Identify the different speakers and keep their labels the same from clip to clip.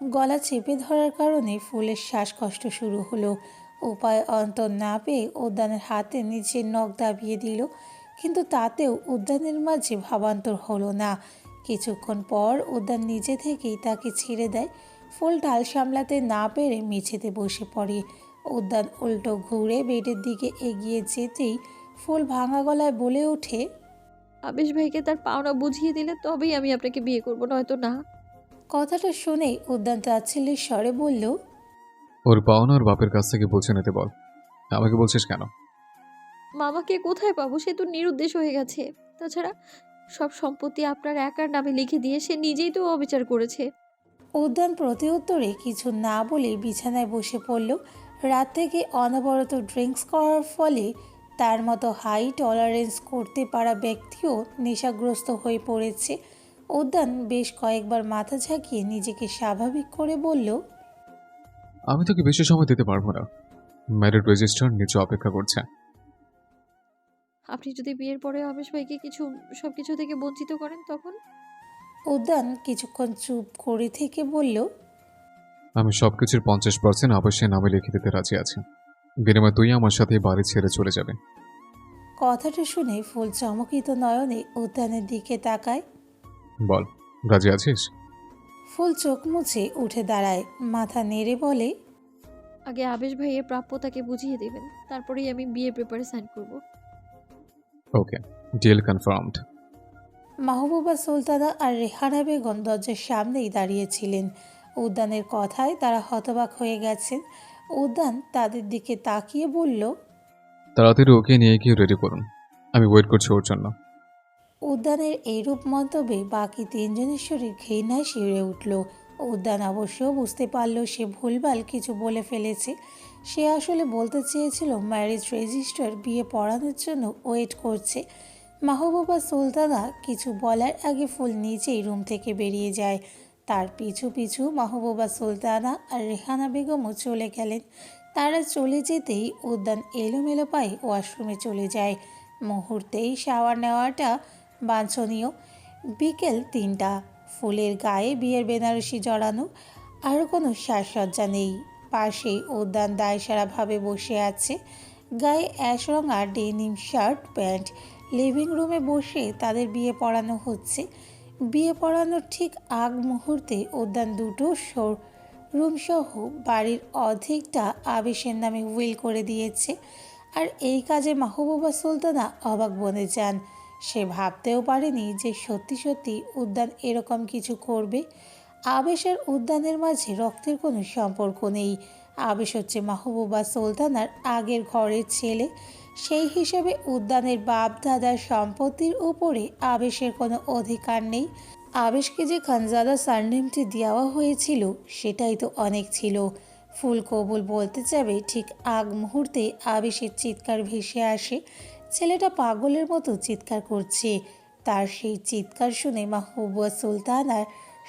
Speaker 1: গলা চেপে ধরার কারণে ফুলের শ্বাসকষ্ট শুরু হলো। উপায় অন্তর না পেয়ে উদ্যানের হাতে নিজের নখ দাবিয়ে দিল, কিন্তু তাতেও উদ্যানের মাঝে ভাবান্তর হলো না। কিছুক্ষণ পর উদ্যান নিজে থেকেই তাকে ছেড়ে দেয়। ফুল ঢাল সামলাতে না পেরে মেঝেতে বসে পড়ে। উদ্যান উল্টো ঘুরে বেডের দিকে এগিয়ে যেতেই ফুল ভাঙা গলায় বলে ওঠে,
Speaker 2: আবেশ ভাইকে তার পাওনা বুঝিয়ে দিলে তবেই আমি আপনাকে বিয়ে করব, নয়তো না।
Speaker 1: কথাটা শুনেই উদ্যান তাচ্ছিল্যের স্বরে বলল
Speaker 3: ওর পাওনা ওর বাপের কাছ থেকে বুঝে নিতে বল? আমাকে বলছিস কেন?
Speaker 2: মামাকে কোথায় পাবো? সে তো নিরুদ্দেশ হয়ে গেছে। তাছাড়া সব সম্পত্তি আপনার একার নামে লিখে দিয়ে সে নিজেই তো অবিচার করেছে।
Speaker 1: উদ্যান প্রতি উত্তরে কিছু না বলে বিছানায় বসে পড়ল। রাত থেকে অনবরত ড্রিঙ্কস করার ফলে তার মতো হাই টলারেন্স করতে পারা ব্যক্তিও নেশাগ্রস্ত হয়ে পড়েছে। উদ্যান বেশ কয়েকবার মাথা ঝাঁকিয়ে নিজেকে স্বাভাবিক করে বলল
Speaker 3: আমি তোকে বেশি সময় দিতে পারব না। ম্যারিড রেজিস্টার নিচে অপেক্ষা করছে।
Speaker 2: আপনি যদি বিয়ের পরে আবেশ ভাইকে কিছু সব কিছু থেকে বঞ্চিত করেন তখন?
Speaker 1: উদ্যান কিছুক্ষণ চুপ করে থেকে বলল
Speaker 3: আমি সবকিছুর পঞ্চাশ পার্সেন্ট অবশ্যই নামে লিখে দিতে রাজি আছি। বিনিময়ে তুই আমার সাথে বাড়ি ছেড়ে চলে যাবে।
Speaker 1: কথাটা শুনে ফুল চমকিত নয়নে উদ্যানের দিকে তাকায়।
Speaker 3: বল রাজি আছিস?
Speaker 1: ফুল চোখ মুছে উঠে দাঁড়ায় মাথা নেড়ে বলে
Speaker 2: আগে আবেশ ভাইয়ের প্রাপ্যতাকে বুঝিয়ে দেবেন তারপরেই আমি বিয়ের পেপারে সাইন করব।
Speaker 3: Okay deal confirmed
Speaker 1: Mahbuba Sultana আর রেহানা বেগম দরজার সামনেই দাঁড়িয়েছিলেন। উদ্যানের কথায় তারা হতবাক হয়ে গেছেন। উদ্যান তাদের দিকে তাকিয়ে বলল
Speaker 3: তাড়াতাড়ি ওকে নিয়ে গিয়ে রেডি করুন। আমি ওয়েট করছি ওর জন্য।
Speaker 1: উদ্যানের এইরূপ মন্তব্যে বাকি তিনজনের শরীর ঘৃণায় শিউরে উঠল। উদ্যান অবশ্য বুঝতে পারল সে ভুলভাল কিছু বলে ফেলেছে। সে আসলে বলতে চেয়েছিল ম্যারেজ রেজিস্টার বিয়ে পড়ানোর জন্য ওয়েট করছে। মাহবুবা সুলতানা কিছু বলার আগে ফুল নিচেই রুম থেকে বেরিয়ে যায়। তার পিছু পিছু মাহবুবা সুলতানা আর রেহানা বেগমও চলে গেলেন। তারা চলে যেতেই উদ্যান এলোমেলো পায়ে ওয়াশরুমে চলে যায়। মুহূর্তেই শাওয়ার নেওয়াটা বাঞ্ছনীয়। বিকেল তিনটা, ফুলের গায়ে বিয়ের বেনারসি জড়ানো, আর কোনো সাজসজ্জা নেই। পাশেই উদ্যান দায়সারাভাবে বসে আছে, গায়ে অ্যাশ রঙা ডেনিম শার্ট, প্যান্ট। লিভিং রুমে বসে তাদের বিয়ে পড়ানো হচ্ছে। বিয়ে পড়ানোর ঠিক আগ মুহূর্তে উদ্যান দুটো শোর রুমসহ বাড়ির অর্ধেকটা আবেশের নামে উইল করে দিয়েছে। আর এই কাজে মাহবুবা সুলতানা অবাক বনে যান। সে ভাবতেও পারেনি যে সত্যি সত্যি উদ্যান এরকম কিছু করবে। আবেশ আর উদ্যানের মাঝে রক্তের কোনো সম্পর্ক নেই। আবেশ হচ্ছে মাহবুবা সুলতানার আগের ঘরের ছেলে। সেই হিসেবে উদ্যানের বাপ দাদার সম্পত্তির উপরে আবেশের কোনো অধিকার নেই। আবেশকে যে খানজাদা সারনেমটি দেওয়া হয়েছিল, সেটাই তো অনেক ছিল। ফুল কবুল বলতে যাবে, ঠিক আগ মুহূর্তে আবেশের চিৎকার ভেসে আসে। ছেলেটা পাগলের মতো চিৎকার করছে। তার সেই চিৎকার শুনে মাহবুবা সুলতানার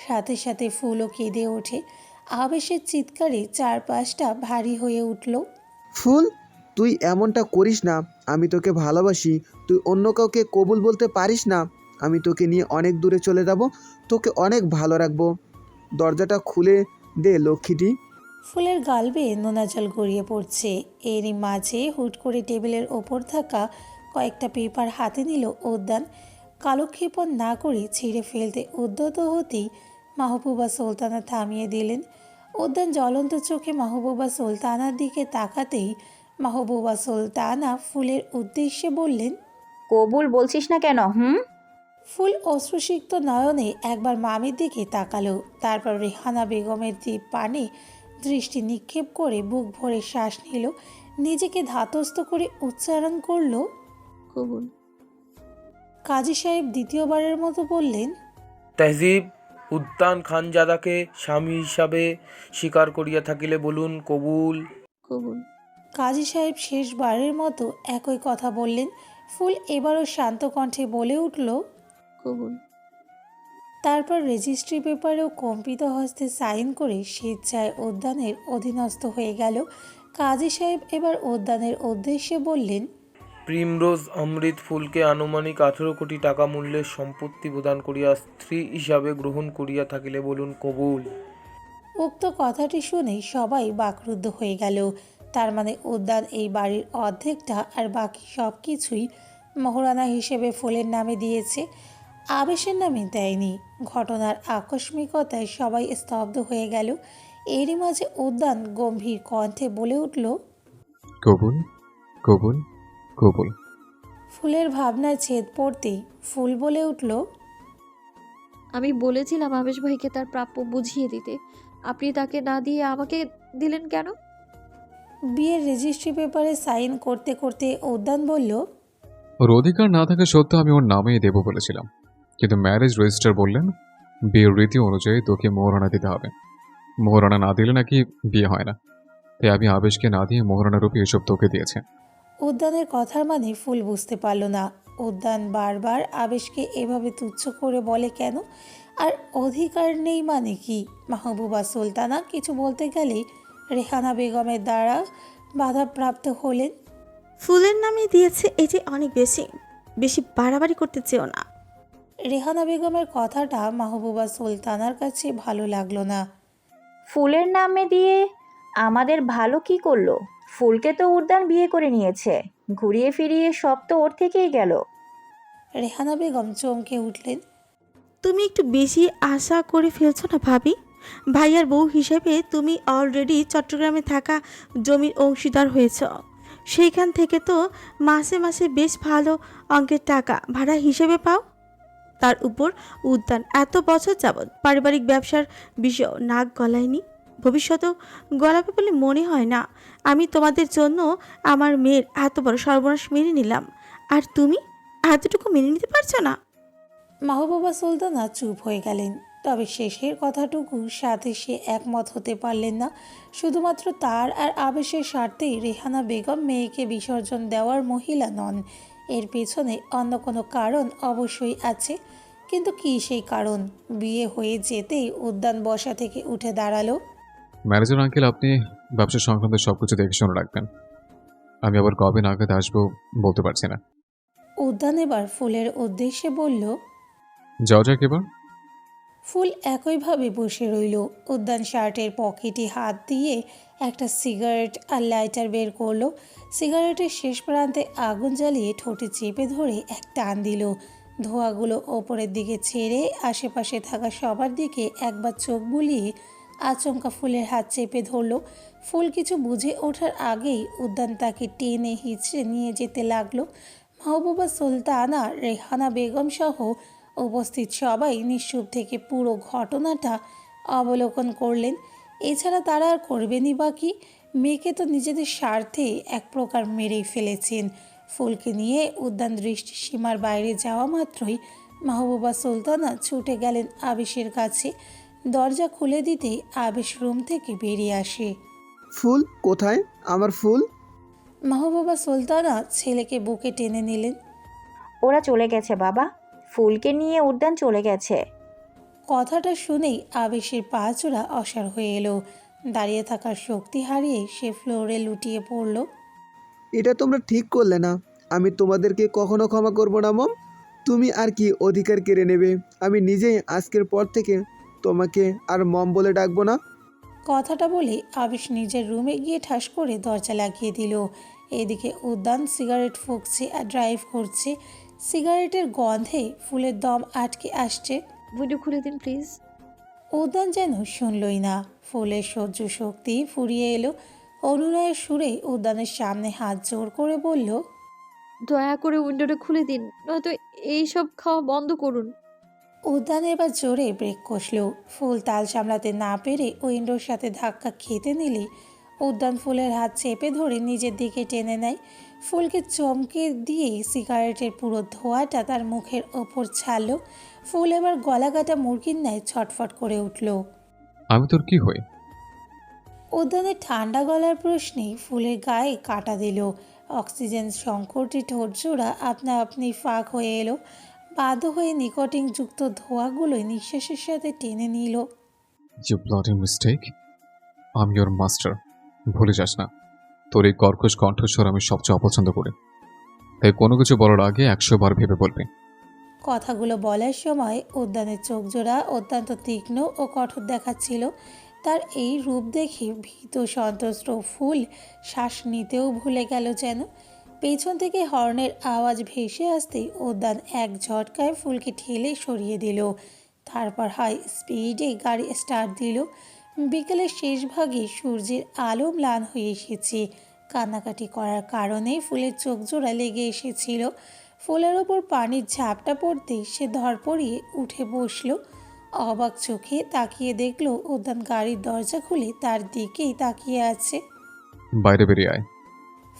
Speaker 1: সাথে সাথে ফুলও কেঁদে ওঠে। আবেশের চিৎকারে চারপাশটা ভারী হয়ে উঠল।
Speaker 4: ফুল, তুই এমনটা করিস না। আমি তোকে ভালোবাসি। তুই অন্য কাউকে কবুল বলতে পারিস না। আমি তোকে নিয়ে অনেক দূরে চলে যাব। তোকে অনেক ভালো রাখব। দরজাটা খুলে দে, লক্ষ্মীটি।
Speaker 1: ফুলের গাল বেয়ে নোনা জল গড়িয়ে পড়ছে। এরই মাঝে হুট করে টেবিলের ওপর থাকা কয়েকটা পেপার হাতে নিল উদ্যান। কালক্ষেপণ না করে ছিঁড়ে ফেলতে উদ্যত হতেই মাহবুবা সুলতানা থামিয়ে দিলেন। উদ্যান জ্বলন্ত চোখে মাহবুবা সুলতানার দিকে তাকাতেই মাহবুবা সুলতানা ফুলের উদ্দেশ্যে বললেন
Speaker 5: কবুল বলছিস না কেন হুম?
Speaker 1: ফুল অশ্রুসিক্ত নয়নে একবার মামির দিকে তাকালো। তারপর রেহানা বেগমের দ্বীপ পানে দৃষ্টি নিক্ষেপ করে বুক ভরে শ্বাস নিল নিজেকে ধাতস্থ করে উচ্চারণ করল
Speaker 2: কবুল।
Speaker 1: কাজী সাহেব দ্বিতীয়বারের মতো বললেন
Speaker 6: তেহজিব উদ্যান খানজাদাকে স্বামী হিসাবে স্বীকার করিয়া থাকিলে বলুন কবুল।
Speaker 2: কবুল।
Speaker 1: কাজী সাহেব শেষবারের মতো একই কথা বললেন ফুল এবারও শান্ত কণ্ঠে বলে উঠল
Speaker 2: কবুল।
Speaker 1: তারপর রেজিস্ট্রি পেপারেও কম্পিত হস্তে সাইন করে স্বেচ্ছায় উদ্যানের অধীনস্থ হয়ে গেল। কাজী সাহেব এবার উদ্যানের উদ্দেশ্যে বললেন
Speaker 6: প্রিমরোজ অমৃত ফুলকে আনুমানিক আঠেরো কোটি টাকা মূল্যের সম্পত্তি প্রদান করিয়া স্ত্রী হিসাবে গ্রহণ করিয়া থাকিলে বলুন কবুল।
Speaker 1: উক্ত কথাটি শুনে সবাই বাকরুদ্ধ হয়ে গেল। তার মানে উদ্যান এই বাড়ির অর্ধেকটা আর বাকি সব কিছুই মহারানা হিসেবে ফুলের নামে দিয়েছে। আবেশের নামে দেয়নি। ঘটনার আকস্মিকতায় সবাই স্তব্ধ হয়ে গেল। এরই মাঝে উদ্যান গম্ভীর কণ্ঠে বলে উঠল
Speaker 3: কবুল কবুল কবুল।
Speaker 1: ফুলের ভাবনায় ছেদ পড়তেই ফুল বলে উঠল
Speaker 2: আমি বলেছিলাম আবেশ ভাইকে তার প্রাপ্য বুঝিয়ে দিতে। আপনি তাকে না দিয়ে আমাকে দিলেন কেন?
Speaker 1: বিয়ের রেজিস্ট্রি পেপারে সাইন করতে করতে উদ্যান বলল
Speaker 3: ওর অধিকার না থাকা সত্ত্বেও আমি ওর নামেই দেবো বলেছিলাম। কিন্তু ম্যারেজ রেজিস্টার বললেন বিয়ের রীতি অনুযায়ী তোকে মোহরানা দিতে হবে। মোহরানা না দিলে নাকি বিয়ে হয় না। তাই আমি আবেশকে না দিয়ে মোহরানা রূপে এসব তোকে দিয়েছে।
Speaker 1: উদ্যানের কথার মানে ফুল বুঝতে পারল না। উদ্যান বারবার আবেশকে এভাবে তুচ্ছ করে বলে কেন? আর অধিকার নেই মানে কি? মাহবুবা সুলতানা কিছু বলতে গেলেই রেহানা বেগমের দ্বারা বাধাপ্রাপ্ত হলেন।
Speaker 7: ফুলের নামে দিয়েছে যে অনেক বেশি। বেশি বাড়াবাড়ি করতে চেও না।
Speaker 1: রেহানা বেগমের কথাটা মাহবুবা সুলতানার কাছে ভালো লাগল না।
Speaker 5: ফুলের নামে দিয়ে আমাদের ভালো কি করল? ফুলকে তো উদ্যান বিয়ে করে নিয়েছে। ঘুরিয়ে ফিরিয়ে সব তো ওর থেকেই গেল।
Speaker 1: রেহানা বেগম চমকে উঠলেন
Speaker 7: তুমি একটু বেশি আশা করে ফেলছো না ভাবি? ভাইয়ার বউ হিসেবে তুমি অলরেডি চট্টগ্রামে থাকা জমির অংশীদার হয়েছ। সেইখান থেকে তো মাসে মাসে বেশ ভালো অঙ্কের টাকা ভাড়া হিসেবে পাও। তার উপর উদ্যান এত বছর যাবৎ পারিবারিক ব্যবসার বিষয় নাক গলায়নি। ভবিষ্যতেও গলাবে বলে মনে হয় না। আমি তোমাদের জন্য আমার মেয়ের এত বড় সর্বনাশ মেনে নিলাম। আর তুমি এতটুকু মেনে নিতে পারছ না?
Speaker 1: মাহবুবা সুলতানা চুপ হয়ে গেলেন। তবে শেষের কথাটুকু সাথে সে একমত হতে পারলেন না। শুধুমাত্র তার আর আবেশের স্বার্থেই রেহানা বেগম মেয়েকে বিসর্জন দেওয়ার মহিলা নন। এর পেছনে অন্য কোনো কারণ অবশ্যই আছে। কিন্তু কী সেই কারণ? বিয়ে হয়ে যেতেই উদ্যান বসা থেকে উঠে দাঁড়াল।
Speaker 3: ম্যানেজার আঙ্কেল আপনি ব্যবসা সংক্রান্ত সব কিছু দেখে শুনে রাখবেন। আমি আবার কবে নাগাদ আসব বলতে পারছি না।
Speaker 1: উদ্যান এবার ফুলের উদ্দেশ্যে বলল
Speaker 3: যাও যাক এবার।
Speaker 1: ফুল একইভাবে বসে রইল। উদ্যান শার্টের পকেটে হাত দিয়ে একটা সিগারেট আর লাইটার বের করল। সিগারেটের শেষ প্রান্তে আগুন জ্বালিয়ে ঠোঁটে চেপে ধরে এক টান দিল। ধোঁয়াগুলো ওপরের দিকে ছেড়ে আশেপাশে থাকা সবার দিকে একবার চোখ বুলিয়ে আচমকা ফুলের হাত চেপে ধরলো। ফুল কিছু বুঝে ওঠার আগেই উদ্যান তাকে টেনে হিচড়ে নিয়ে যেতে লাগল। মাহবুবা সুলতানা, রেহানা বেগম সহ উপস্থিত সবাই নিঃসুপ থেকে পুরো ঘটনাটা অবলোকন করলেন। এছাড়া তারা আর করবেনই বাকি মেয়েকে তো নিজেদের স্বার্থে এক প্রকার মেরেই ফেলেছেন। ফুলকে নিয়ে উদ্যান দৃষ্টি সীমার বাইরে যাওয়া মাত্রই মাহবুবা সুলতানা ছুটে গেলেন আবেশের কাছে। দরজা খুলে দিতেই আবেশ রুম থেকে বেরিয়ে আসে।
Speaker 4: ফুল কোথায়? আমার ফুল?
Speaker 1: মাহবুবা সুলতানা ছেলেকে বুকে টেনে নিলেন।
Speaker 5: ওরা চলে গেছে বাবা। ফুলকে নিয়ে উদ্যান চলে গেছে।
Speaker 1: কথাটা শুনেই আবেশের পা চূড়া অসার হয়ে এলো। দাঁড়িয়ে থাকার শক্তি হারিয়ে সে ফ্লোরে লুটিয়ে পড়ল।
Speaker 4: এটা তোমরা ঠিক করলে না। আমি তোমাদেরকে কখনো ক্ষমা করব না মম। তুমি আর কি অধিকার কেড়ে নেবে? আমি নিজেই আজকের পর থেকে তোমাকে আর মম বলে ডাকবো না।
Speaker 1: কথাটা বলে আবেশ নিজের রুমে গিয়ে ঠাস করে দরজা লাগিয়ে দিল। এদিকে উদ্যান সিগারেট ফুঁকছে আর ড্রাইভ করছে। সিগারেটের গন্ধে ফুলের দম আটকে আসছে।
Speaker 2: উইন্ডো খুলে দিন প্লিজ
Speaker 1: উদ্যান যেন শুনলই না। ফুলের সহ্য শক্তি ফুরিয়ে এলো। অনুনয়ের সুরে উদ্যানের সামনে হাত জোর করে বলল
Speaker 2: দয়া করে উইন্ডোটা খুলে দিন নয়তো এইসব খাওয়া বন্ধ করুন।
Speaker 1: উদ্যান এবার জোরে ব্রেক কষল। ফুল তাল সামলাতে না পেরে উইন্ডোর সাথে ধাক্কা খেতে নিলে উদ্যান ফুলের হাত চেপে ধরে নিজের দিকে টেনে নেয়। ফুলকে চমকে দিয়ে সিগারেটের পুরো ধোঁয়াটা তার মুখের ওপর ছাড়লো। ফুল এবার গলা কাটা মুরগির ন্যায় ছটফট করে উঠল।
Speaker 3: আমি তোর কি হই?
Speaker 1: উদ্যানের ঠান্ডা গলার প্রশ্নে ফুলের গায়ে কাটা দিল। অক্সিজেন সংকটে ঠোঁটজোড়া আপনা আপনি ফাঁক হয়ে এলো। বাধ্য হয়ে নিকটিং নিকটিংযুক্ত ধোঁয়াগুলোই নিঃশ্বাসের সাথে টেনে নিল।
Speaker 3: ব্লডি মিস্টেক আমি ওর মাস্টার ভুলে যাস না। তোর এই কর্কশ কণ্ঠস্বর আমি সবচেয়ে অপছন্দ করি। তাই কোনো কিছু বলার আগে একশো বার ভেবে বলবি।
Speaker 1: কথাগুলো বলার সময় উদ্যানের চোখ জোড়া অত্যন্ত তীক্ষ্ণ ও কঠোর দেখাচ্ছিল। তার এই রূপ দেখে ভীত সন্ত্রস্ত ফুল শ্বাস নিতেও ভুলে গেল যেন। পেছন থেকে হর্নের আওয়াজ ভেসে আসতেই উদ্যান এক ঝটকায় ফুলকে ঠেলে সরিয়ে দিল। তারপর হাই স্পিডে গাড়ি স্টার্ট দিল। বিকেলের শেষ ভাগে সূর্যের আলো ম্লান হয়ে এসেছে। কান্নাকাটি করার কারণে ফুলের চোখ জোড়া লেগে এসেছিল। ফুলের ওপর পানির ঝাপটা পড়তে সে ধরপড়িয়ে উঠে বসল। অবাক চোখে তাকিয়ে দেখল উদ্যান গাড়ির দরজা খুলে তার দিকেই তাকিয়ে আছে।
Speaker 3: বাইরে বেরিয়ে আয়।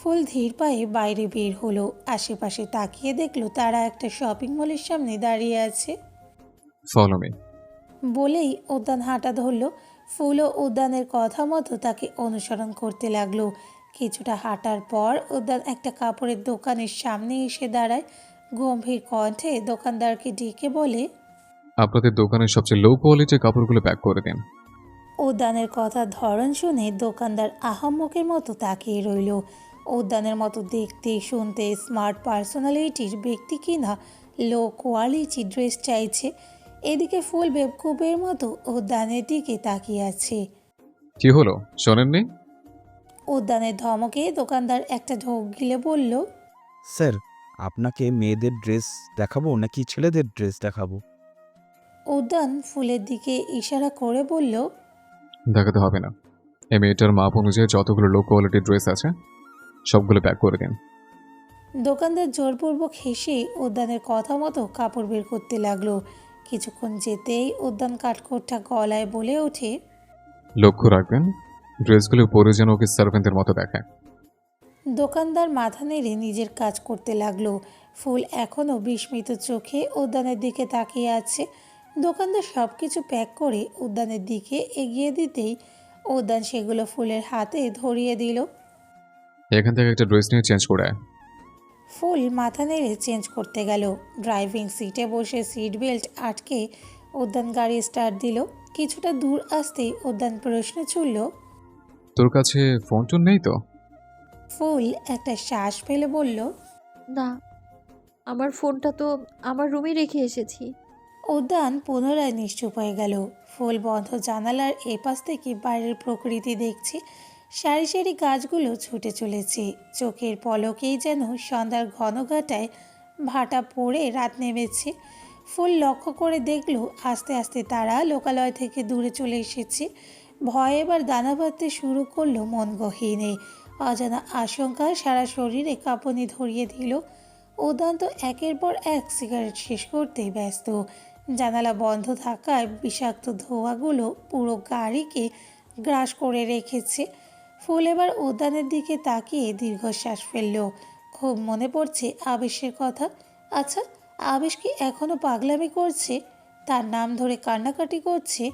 Speaker 1: ফুল ধীর পায়ে বাইরে বের হলো। আশেপাশে তাকিয়ে দেখল তারা একটা শপিং মলের সামনে দাঁড়িয়ে আছে।
Speaker 3: ফলো মি
Speaker 1: বলেই উদ্যান হাঁটা ধরলো। ফুলও উদ্যানের কথা মতো তাকে অনুসরণ করতে লাগল। কিছুটা হাঁটার পর উদ্যান একটা কাপড়ের দোকানের সামনে এসে দাঁড়ায়। গম্ভীর কণ্ঠে দোকানদারকে ডেকে বলে
Speaker 3: আপনাদের দোকানের সবচেয়ে লো কোয়ালিটির কাপড়গুলো প্যাক করে দিন।
Speaker 1: উদ্যানের কথার ধরন শুনে দোকানদার আহাম্মকের মতো তাকিয়ে রইল। উদ্যানের মতো দেখতে শুনতে স্মার্ট পার্সোনালিটির ব্যক্তি কিনা লো কোয়ালিটি ড্রেস চাইছে। এদিকে ফুল বেবকুবের মতো উদ্যানের দিকে তাকিয়ে আছে।
Speaker 3: কি হলো? শোনেননি?
Speaker 1: উদ্যানের ধমকে দোকানদার একটা ঢোক গিলে বলল
Speaker 8: স্যার আপনাকে মেয়েদের ড্রেস দেখাবো নাকি ছেলেদের ড্রেস দেখাবো?
Speaker 1: উদ্যান ফুলের দিকে ইশারা করে বলল
Speaker 3: দেখাতে হবে না। এই মেয়েটার মাপ অনুযায়ী যতগুলো লো কোয়ালিটির ড্রেস আছে সবগুলো প্যাক করে দিন।
Speaker 1: দোকানদার জোরপূর্বক হেসে উদ্যানের কথা মতো কাপড় বের করতে লাগল। কিছুক্ষণ যেতেই উদ্যান কাঠখোট্টা গলায় বলে ওঠে
Speaker 3: লক্ষ্য রাখবেন ড্রেসগুলো পরে যেন ওকে সার্ভেন্টের মতো দেখায়।
Speaker 1: দোকানদার মাথা নেড়ে নিজের কাজ করতে লাগল। ফুল এখনও বিস্মিত চোখে উদ্যানের দিকে তাকিয়ে আছে। দোকানদার সব কিছু প্যাক করে উদ্যানের দিকে এগিয়ে দিতেই উদ্যান সেগুলো ফুলের হাতে ধরিয়ে দিল।
Speaker 3: এখান থেকে একটা ড্রেস নিয়ে চেঞ্জ করে আয়।
Speaker 1: ফুল মাথা নেড়ে চেঞ্জ করতে গেল। ড্রাইভিং সিটে বসে সিট বেল্ট আটকে উদ্যান গাড়ি স্টার্ট দিল। কিছুটা দূর আসতেই উদ্যান প্রশ্ন ছুড়ল
Speaker 3: তোর কাছে ফোন টোন নেই তো?
Speaker 1: ফুল একটা শ্বাস ফেলে বলল
Speaker 2: না আমার ফোনটা তো আমার রুমে রেখে এসেছি।
Speaker 1: উদ্যান পুনরায় নিশ্চুপ হয়ে গেল। ফুল বন্ধ জানালার এপাশ থেকে বাইরের প্রকৃতি দেখছে। সারি সারি গাছগুলো ছুটে চলেছে। চোখের পলকেই যেন সন্ধ্যার ঘনঘাটায় ভাটা পড়ে রাত নেমেছে। ফুল লক্ষ্য করে দেখল, আস্তে আস্তে তারা লোকালয় থেকে দূরে চলে এসেছে। ভয় এবার দানা বাঁধতে শুরু করল মন গহীনে। অজানা আশঙ্কা সারা শরীরে কাঁপুনি ধরিয়ে দিল। উদান্ত একের পর এক সিগারেট শেষ করতেই ব্যস্ত। জানালা বন্ধ থাকায় বিষাক্ত ধোঁয়াগুলো পুরো গাড়িকে গ্রাস করে রেখেছে। ফুল এবার উদ্যানের দিকে তাকিয়ে দীর্ঘশ্বাস ফেলল। খুব মনে পড়ছে আবেশের কথা। আচ্ছা আবেশ কি এখনও পাগলামি করছে? তার নাম ধরে কান্নাকাটি করছে।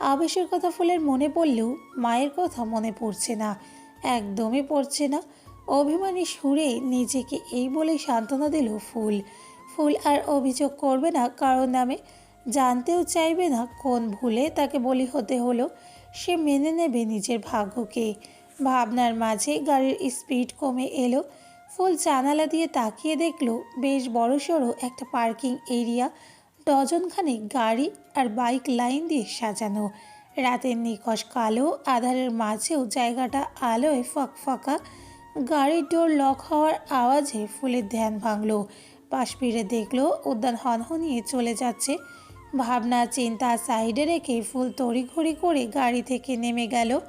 Speaker 1: আবেশের কথা ফুলের মনে পড়লেও মায়ের কথা মনে পড়ছে না। একদমই পড়ছে না। অভিমানী সুরে নিজেকে এই বলে সান্ত্বনা দিল ফুল। ফুল আর অভিযোগ করবে না কারোর নামে। জানতেও চাইবে না কোন ভুলে তাকে বলি হতে হলো। সে মেনে নেবে নিজের ভাগ্যকে। ভাবনার মাঝে গাড়ির স্পিড কমে এলো। ফুল জানালা দিয়ে তাকিয়ে দেখল, বেশ বড়সড় একটা পার্কিং এরিয়া ডজনখানেক গাড়ি আর বাইক লাইন দিয়ে সাজানো। রাতের নিকশ কালো, আধারের মাঝেও জায়গাটা আলোয় ফাঁকা। গাড়ির ডোর লক হওয়ার আওয়াজে ফুলের ধ্যান ভাঙলো। পাশ ফিরে দেখল, উদ্যান হনহনিয়ে চলে যাচ্ছে। ভাবনা, চিন্তা সাইডে রেখে ফুল তড়িঘড়ি করে গাড়ি থেকে নেমে গেল।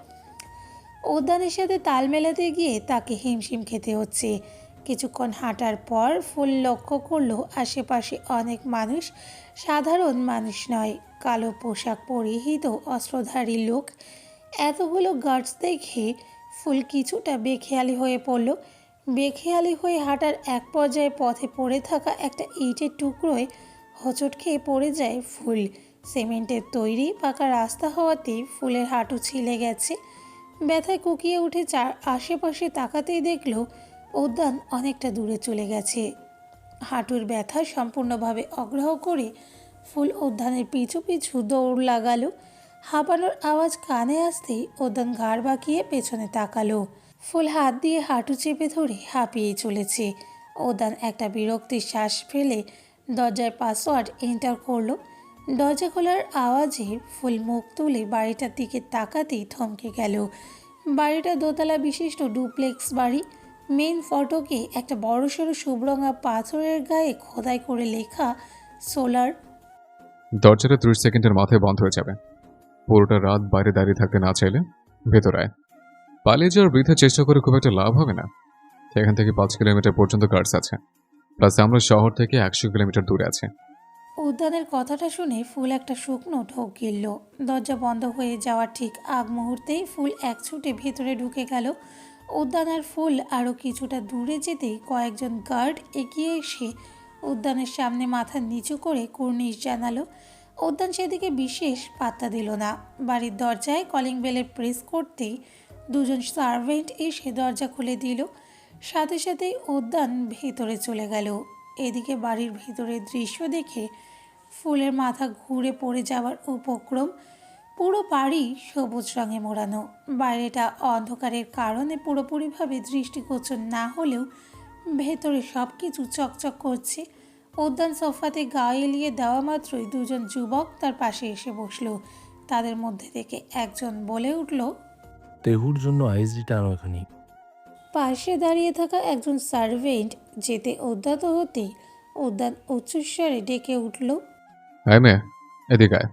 Speaker 1: উদ্যানের সাথে তাল মেলাতে গিয়ে তাকে হিমশিম খেতে হচ্ছে। কিছুক্ষণ হাঁটার পর ফুল লক্ষ্য করল আশেপাশে অনেক মানুষ। সাধারণ মানুষ নয়, কালো পোশাক পরিহিত অস্ত্রধারী লোক। এতগুলো গার্ডস দেখে ফুল কিছুটা বেখেয়ালি হয়ে পড়ল। বেখেয়ালি হয়ে হাঁটার এক পর্যায়ে পথে পড়ে থাকা একটা ইটের টুকরোয় হোঁচট খেয়ে পড়ে যায় ফুল। সিমেন্টের তৈরি পাকা রাস্তা হওয়াতে ফুলের হাঁটু ছিলে গেছে। ব্যথায় কুকিয়ে উঠে চার আশেপাশে তাকাতেই দেখল, উদ্যান অনেকটা দূরে চলে গেছে। হাঁটুর ব্যথা সম্পূর্ণভাবে অগ্রহ করে ফুল উদ্যানের পিছু পিছু দৌড় লাগালো। হাঁপানোর আওয়াজ কানে আসতেই উদ্যান ঘাড় বাঁকিয়ে পেছনে তাকালো। ফুল হাত দিয়ে হাঁটু চেপে ধরে হাঁপিয়ে চলেছে। উদ্যান একটা বিরক্তির শ্বাস ফেলে দরজার পাসওয়ার্ড এন্টার করল। দরজা খোলার আওয়াজে ফুল মুখ তুলে বাড়িটার দিকে তাকাতেই থমকে গেল। বাড়িটা দোতলা বিশিষ্ট ডুপ্লেক্স বাড়ি মেন ফটকে একটা বড়সড় শুভরঙা পাথরের গায়ে খোদাই করে লেখা সোলার।
Speaker 3: দরজাটা ত্রিশ সেকেন্ডের মাথায় বন্ধ হয়ে যাবে। পুরোটা রাত বাইরে দাঁড়িয়ে থাকতে না চাইলে ভেতরে আয়। পালিয়ে যাওয়ার বৃথা চেষ্টা করে খুব একটা লাভ হবে না। এখান থেকে পাঁচ কিলোমিটার পর্যন্ত গার্ডস আছে। প্লাস আমরা শহর থেকে একশো কিলোমিটার দূরে আছে।
Speaker 1: উদ্যানের কথাটা শুনে ফুল একটা শুকনো ঢোক গিলল। দরজা বন্ধ হয়ে যাওয়ার ঠিক আগ মুহূর্তেই ফুল এক ছুটে ভেতরে ঢুকে গেল। উদ্যান আর ফুল আরও কিছুটা দূরে যেতেই কয়েকজন গার্ড এগিয়ে এসে উদ্যানের সামনে মাথা নিচু করে কুর্নিশ জানালো, উদ্যান সেদিকে বিশেষ পাত্তা দিল না। বাড়ির দরজায় কলিং বেলের প্রেস করতেই দুজন সার্ভেন্ট এসে দরজা খুলে দিল। সাথে সাথেই উদ্যান ভেতরে চলে গেল। এদিকে বাড়ির ভিতরের দৃশ্য দেখে ফুলের মাথা ঘুরে পড়ে যাওয়ার উপক্রম। পুরো বাড়ি সবুজ রঙে মোড়ানো। বাইরেটা অন্ধকারের কারণে পুরোপুরিভাবে দৃষ্টিগোচর না হলেও ভেতরে সব কিছু চকচক করছে। উদ্যান সোফাতে গা এলিয়ে দেওয়া মাত্রই দুজন যুবক তার পাশে এসে বসল। তাদের মধ্যে থেকে একজন বলে উঠল
Speaker 9: তেহুর জন্য আইএসডিটা আনো এখানে
Speaker 1: পাশে দাঁড়িয়ে থাকা একজন সার্ভেন্ট যেতে উদ্যত হতে উদ্যান উচ্চস্বরে ডেকে উঠল
Speaker 3: হ্যাঁ মেয়ে এদিকে আয়।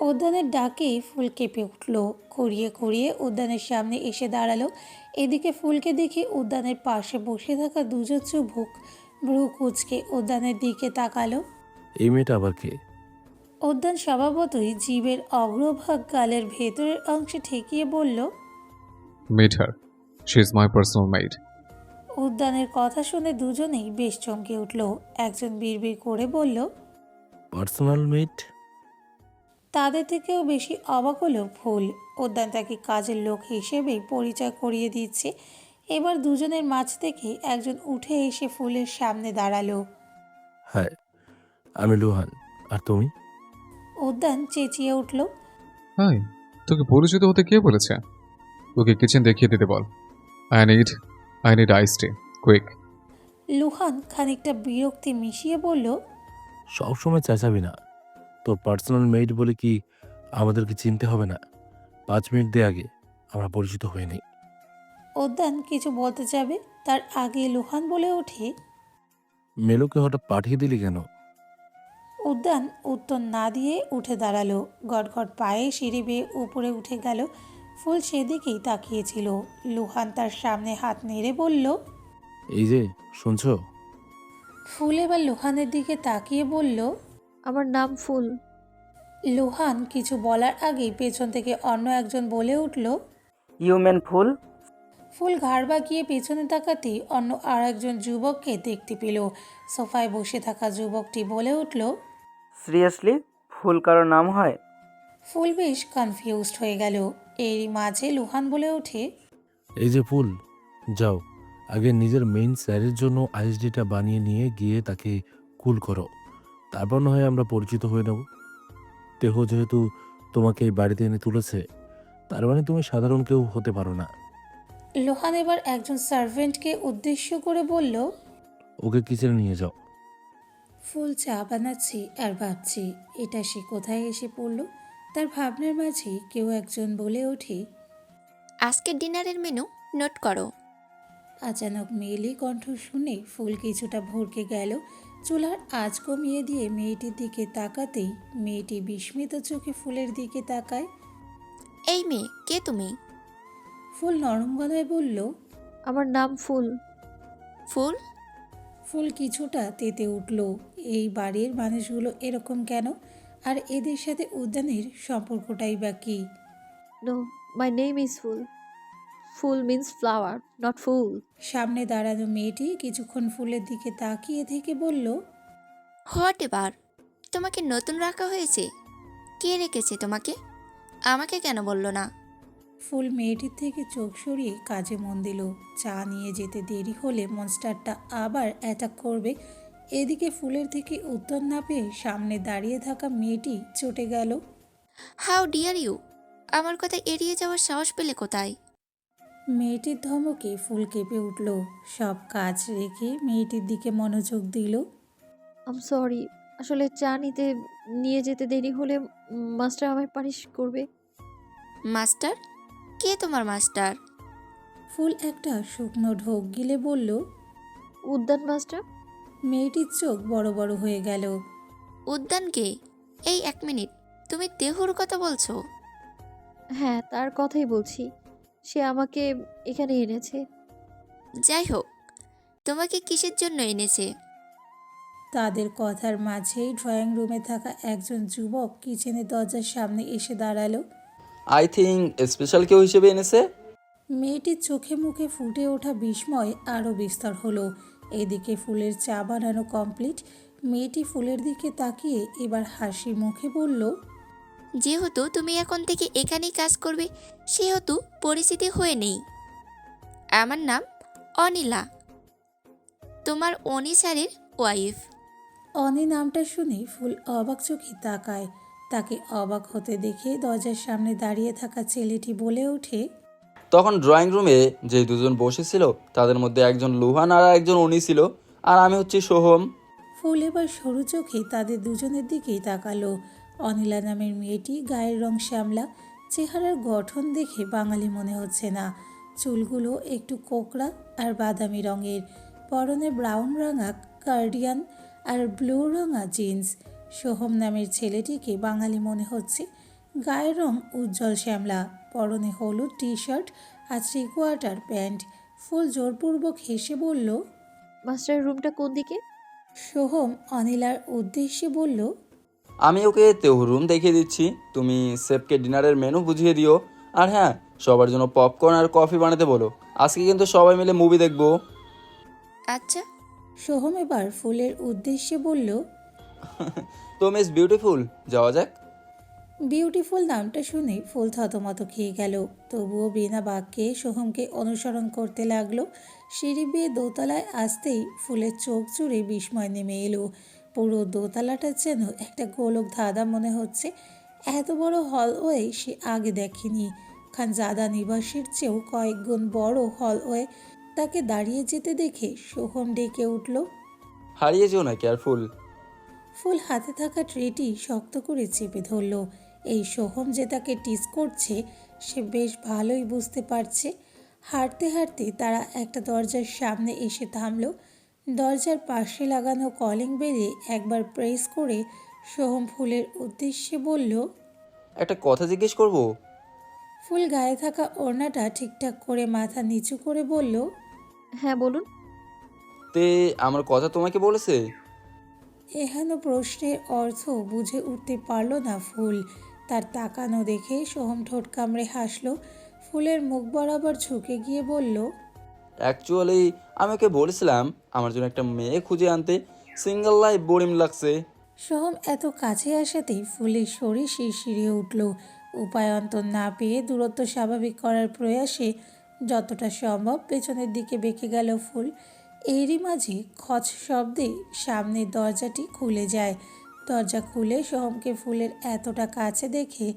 Speaker 1: উদ্যানের ডাকে ফুল কেঁপে উঠল খুঁড়িয়ে খুঁড়িয়ে উদ্যানের সামনে এসে দাঁড়াল। এদিকে ফুলকে দেখে উদ্যানের পাশে বসে থাকা দুজন চুবুক ভ্রু কুচকে উদ্যানের দিকে তাকালো।
Speaker 9: এই মেয়েটা আবার কে?
Speaker 1: উদ্যান স্বভাবতই জীবের অগ্রভাগ গালের ভেতরের অংশে ঠেকিয়ে বলল
Speaker 3: meet her she is my personal maid
Speaker 1: উদ্যানের কথা শুনে দুজনেই বেশ চমকে উঠল। একজন বিড়বিড় করে বলল
Speaker 9: পার্সোনাল মেট?
Speaker 1: তাদের থেকেও বেশি অবাক হলো ফুল উদ্যান তাকে কাজের লোক হিসেবেই পরিচয় করিয়ে দিচ্ছে। এবার দুজনের মাঝ থেকে একজন উঠে এসে ফুলের সামনে দাঁড়াল।
Speaker 9: হ্যাঁ আমি লুহান আর তুমি?
Speaker 1: উদ্যান চেঁচিয়ে উঠল।
Speaker 3: হাই তোকে পরিচিত হতে কে বলেছে? তোকে কিচেন দেখিয়ে দিতে বল। I need I need ice tea quick
Speaker 1: Luhan খানিকটা বিরক্তি মিশিয়ে বলল
Speaker 9: সবসময় চেঁচাবি না। তোর পার্সোনাল মেট বলে কি আমাদেরকে চিনতে হবে না? পাঁচ মিনিট দে আগে আমরা পরিচিত হয়ে নিই।
Speaker 1: উদ্যান কিছু বলতে যাবে তার আগে লোহান বলে ওঠে।
Speaker 9: মেলোকে হঠাৎ পাঠিয়ে দিলি কেন?
Speaker 1: উদ্যান উত্তর না দিয়ে উঠে দাঁড়াল। গটগট পায়ে সিঁড়ি বেয়ে উপরে উঠে গেল। ফুল সেদিকেই তাকিয়েছিল। লুহান তার সামনে হাত নেড়ে বলল
Speaker 9: এই যে শুনছো?
Speaker 1: ফুল এবার লোহানের দিকে তাকিয়ে বলল
Speaker 2: আমার নাম ফুল।
Speaker 1: লোহান কিছু বলার আগেই পেছন থেকে অন্য একজন বলে উঠল
Speaker 10: ইউম্যান ফুল?
Speaker 1: ফুল ঘাড় বাঁকিয়ে পেছনে তাকাতেই অন্য আর একজন যুবককে দেখতে পেল। সোফায় বসে থাকা যুবকটি বলে উঠল
Speaker 10: সিরিয়াসলি? ফুল কারও নাম হয়?
Speaker 1: ফুল বেশ কনফিউজড হয়ে গেল। এরই মাঝে লোহান বলে ওঠে
Speaker 9: এই যে ফুল যাও। আগে নিজের মেইন স্যারের জন্য আইএসডিটা বানিয়ে নিয়ে গিয়ে তাকে কুল করো। তারপর না হয় আমরা পরিচিত হয়ে নেব। দেহ যেহেতু তোমাকে এই বাড়িতে এনে তুলেছে তার মানে তুমি সাধারণ কেউ হতে পারো না।
Speaker 1: লোহান এবার একজন সার্ভেন্টকে উদ্দেশ্য করে বলল
Speaker 9: ওকে কিচেনে নিয়ে যাও।
Speaker 1: ফুল চা বানাচ্ছি আর ভাবছি এটা সে কোথায় এসে পড়ল? তার ভাবনার মাঝে কেউ একজন বলে ওঠে
Speaker 11: আজকের ডিনারের মেনু নোট করো।
Speaker 1: আচানক মেয়েলি কণ্ঠ শুনে ফুল কিছুটা ভরকে গেল। চুলার আঁচ কমিয়ে দিয়ে মেয়েটির দিকে তাকাতেই মেয়েটি বিস্মিত চোখে ফুলের দিকে তাকায়।
Speaker 11: এই মেয়ে কে তুমি?
Speaker 1: ফুল নরম গলায় বলল
Speaker 2: আমার নাম ফুল।
Speaker 11: ফুল?
Speaker 1: ফুল কিছুটা তেতে উঠল এই বাড়ির মানুষগুলো এরকম কেন? আর এদের সাথে উদ্যানের সম্পর্কটাই বা কী?
Speaker 2: No my name is Phool. Phool means flower not fool.
Speaker 1: সামনে দাঁড়ানো মেয়েটি কিছুক্ষণ ফুলের দিকে তাকিয়ে থেকে বলল
Speaker 11: হোয়াট এবার? তোমাকে নতুন রাখা হয়েছে? কে রেখেছে তোমাকে? আমাকে কেন বলল না?
Speaker 1: ফুল মেয়েটির থেকে চোখ সরিয়ে কাজে মন দিল। চা নিয়ে যেতে দেরি হলে মনস্টারটা আবার অ্যাটাক করবে। এদিকে ফুলের থেকে উত্তর না পেয়ে সামনে দাঁড়িয়ে থাকা মেয়েটি চটে গেল।
Speaker 11: হাউ ডিয়ার ইউ আমার কথা এড়িয়ে যাওয়ার সাহস পেলে কোথায়?
Speaker 1: মেয়েটির ধমকে ফুল কেঁপে উঠল। সব কাজ রেখে মেয়েটির দিকে মনোযোগ দিল।
Speaker 2: আম সরি আসলে চা নিতে নিয়ে যেতে দেরি হলে মাস্টার আমায় পানিশ করবে।
Speaker 11: মাস্টার? কে তোমার মাস্টার?
Speaker 1: ফুল একটা শুকনো ঢোক গিলে বলল
Speaker 2: উদ্যান মাস্টার?
Speaker 1: মেয়েটির চোখ বড় বড় হয়ে গেল।
Speaker 11: উদ্যানকে এই এক মিনিট তুমি দেহুর কথা বলছো?
Speaker 2: হ্যাঁ তার কথাই বলছি। সে আমাকে এখানে এনেছে।
Speaker 11: যাই হোক তোমাকে কিসের জন্য এনেছে?
Speaker 1: তাদের কথার মাঝেই ড্রয়িং রুমে থাকা একজন যুবক কিচেনের দরজার সামনে এসে দাঁড়াল।
Speaker 12: আই থিঙ্ক স্পেশাল কেউ হিসেবে এনেছে?
Speaker 1: মেয়েটির চোখে মুখে ফুটে ওঠা বিস্ময় আরও বিস্তর হলো। এদিকে ফুলের চা বানানো কমপ্লিট মেয়েটি ফুলের দিকে তাকিয়ে এবার হাসি মুখে বলল
Speaker 11: যেহেতু তুমি এখন থেকে এখানেই কাজ করবে সেহেতু পরিচিতি হয়ে নেই। আমার নাম অনিলা। তোমার অনি স্যারের ওয়াইফ
Speaker 1: অনি নামটা শুনে ফুল অবাক চোখে তাকায়। তাকে অবাক হতে দেখে দরজার সামনে দাঁড়িয়ে থাকা ছেলেটি বলে ওঠে
Speaker 12: তখন ড্রয়িং রুমে যে দুজন বসেছিল তাদের মধ্যে একজন লুহান আর একজন অনি ছিল আর আমি হচ্ছি সোহম।
Speaker 1: ফুল এবার সরু চোখে তাদের দুজনের দিকেই তাকালো। অনিলা নামের মেয়েটি গায়ের রং শ্যামলা চেহারার গঠন দেখে বাঙালি মনে হচ্ছে না। চুলগুলো একটু কোকড়া আর বাদামি রঙের। পরনে ব্রাউন রাঙা কার্ডিয়ান আর ব্লু রঙা জিন্স। সোহম নামের ছেলেটিকে বাঙালি মনে হচ্ছে। গায়ের রং উজ্জ্বল শ্যামলা পরনে হলুদ টি শার্ট আর থ্রি কোয়ার্টার প্যান্ট। ফুল জোরপূর্বক হেসে বলল
Speaker 2: মাস্টারের রুমটা কোন দিকে?
Speaker 1: সোহম অনিলার উদ্দেশ্যে বলল
Speaker 12: আমি ওকে তেহুর রুম দেখিয়ে দিচ্ছি। তুমি সেফকে ডিনারের মেনু বুঝিয়ে দিও। আর হ্যাঁ সবার জন্য পপকর্ন আর কফি বানাতে বলো। আজকে কিন্তু সবাই মিলে মুভি দেখব।
Speaker 11: আচ্ছা
Speaker 1: সোহম এবার ফুলের উদ্দেশ্যে বলল
Speaker 12: তো মিস বিউটিফুল যাওয়া যাক।
Speaker 1: বিউটিফুল নামটা শুনে ফুল থতমত খেয়ে গেল। তবুও বিনা বাক্যে সোহমকে অনুসরণ করতে লাগল। সিঁড়ি বেয়ে দোতলায় আসতেই ফুলের চোখ জুড়ে বিস্ময় নেমে এলো। পুরো দোতলাটা যেন একটা গোলক ধাঁধা মনে হচ্ছে। এত বড় হলওয়ে সে আগে দেখেনি। খান খানজাদা নিবাসীর চেয়েও কয়েকগুণ বড় হলওয়ে তাকে দাঁড়িয়ে যেতে দেখে সোহম ডেকে উঠল
Speaker 12: হারিয়ে যেও না কেয়ারফুল
Speaker 1: ফুল হাতে থাকা ট্রেটি শক্ত করে চেপে ধরল। এই সোহম যে তাকে টিস করছে সে বেশ ভালোই বুঝতে পারছে। হাঁটতে হাঁটতে তারা একটা দরজার সামনে এসে থামলো। দরজার পাশে লাগানো কলিং বেলে একবার প্রেস করে সোহম ফুলের উদ্দেশ্যে বলল
Speaker 12: একটা কথা জিজ্ঞেস করব?
Speaker 1: ফুল গায়ে থাকা ওড়নাটা ঠিকঠাক করে মাথা নিচু করে বলল
Speaker 2: হ্যাঁ বলুন।
Speaker 12: তে আমার কথা তোমাকে বলেছে?
Speaker 1: এহেন প্রশ্নের অর্থ বুঝে উঠতে পারল না ফুল। তার তাকানো দেখে সোহম ঠোঁট কামড়ে হাসলো। ফুলের মুখ বরাবর ঝুঁকে গিয়ে বলল
Speaker 12: অ্যাকচুয়ালি আমি ওকে বলেছিলাম আমার জন্য একটা মেয়ে খুঁজে আনতে। সিঙ্গেল লাইফ বোরিং লাগছে।
Speaker 1: সোহম এত কাছে আসাতেই ফুলের শরীর শিরশিরিয়ে উঠল। উপায়ন্তর না পেয়ে দূরত্ব স্বাভাবিক করার প্রয়াসে যতটা সম্ভব পেছনের দিকে বেঁকে গেল ফুল। এরই মাঝে খচ শব্দে সামনের দরজাটি খুলে যায়। দরজা খুলে সোহমকে ফুলের এতটা কাছে দেখে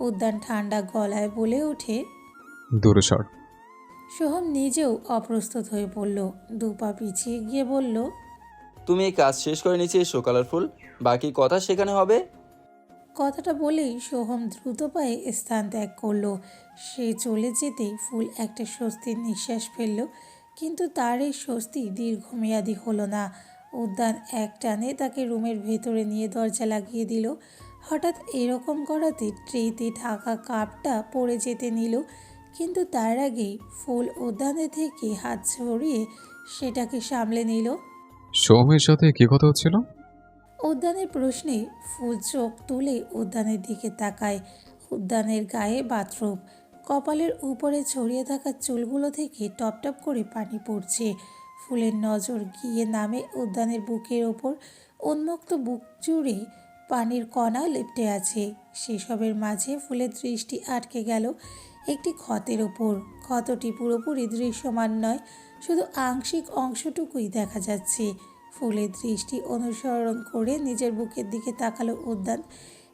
Speaker 1: উদ্যান ঠান্ডা গলায় বলে ওঠে
Speaker 3: দূরে সর।
Speaker 1: সোহম নিজেও অপ্রস্তুত হয়ে পড়ল দু পা পিছিয়ে গিয়ে বলল
Speaker 12: তুমি এই কাজ শেষ করে নিচে এসো কালারফুল। বাকি কথা সেখানে হবে?
Speaker 1: কথাটা বলেই সোহম দ্রুত পায়ে স্থান ত্যাগ করল। সে চলে যেতেই ফুল একটা স্বস্তির নিঃশ্বাস ফেলল কিন্তু তার এই স্বস্তি দীর্ঘমেয়াদী হলো না। উদ্যান এক টানে তাকে রুমের ভেতরে নিয়ে দরজা লাগিয়ে দিল। হঠাৎ এরকম করাতে ট্রেতে থাকা কাপটা পড়ে যেতে নিল। কিন্তু তার আগেই ফুল উদ্যানে থেকে হাত ছড়িয়ে সেটাকে সামলে নিল।
Speaker 3: সৌমের সাথে কি কথা হচ্ছিল?
Speaker 1: উদ্যানের প্রশ্নে ফুল চোখ তুলে উদ্যানের দিকে তাকায়। উদ্যানের গায়ে বাথরুম কপালের উপরে ছড়িয়ে থাকা চুলগুলো থেকে টপ টপ করে পানি পড়ছে। ফুলের নজর গিয়ে নামে উদ্যানের বুকের ওপর। উন্মুক্ত বুক জুড়ে পানির কণা লেপটে আছে। সেসবের মাঝে ফুলের দৃষ্টি আটকে গেল। একটি ক্ষতের ওপর ক্ষতটি পুরোপুরি দৃশ্যমান নয়, শুধু আংশিক অংশটুকুই দেখা যাচ্ছে। ফুলের দৃষ্টি অনুসরণ করে নিজের বুকের দিকে তাকালো উদ্যান।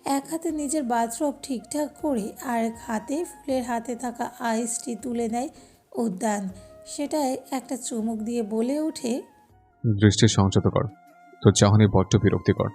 Speaker 1: এক হাতে নিজের বাথরব ঠিকঠাক করে আর এক হাতে ফুলের হাতে থাকা আইসটি তুলে নেয় উদ্যান। সেটায় একটা চুমুক দিয়ে বলে ওঠে,
Speaker 3: দৃষ্টি সংযত কর। তোর চাহনি বড্ড বিরক্তিকর।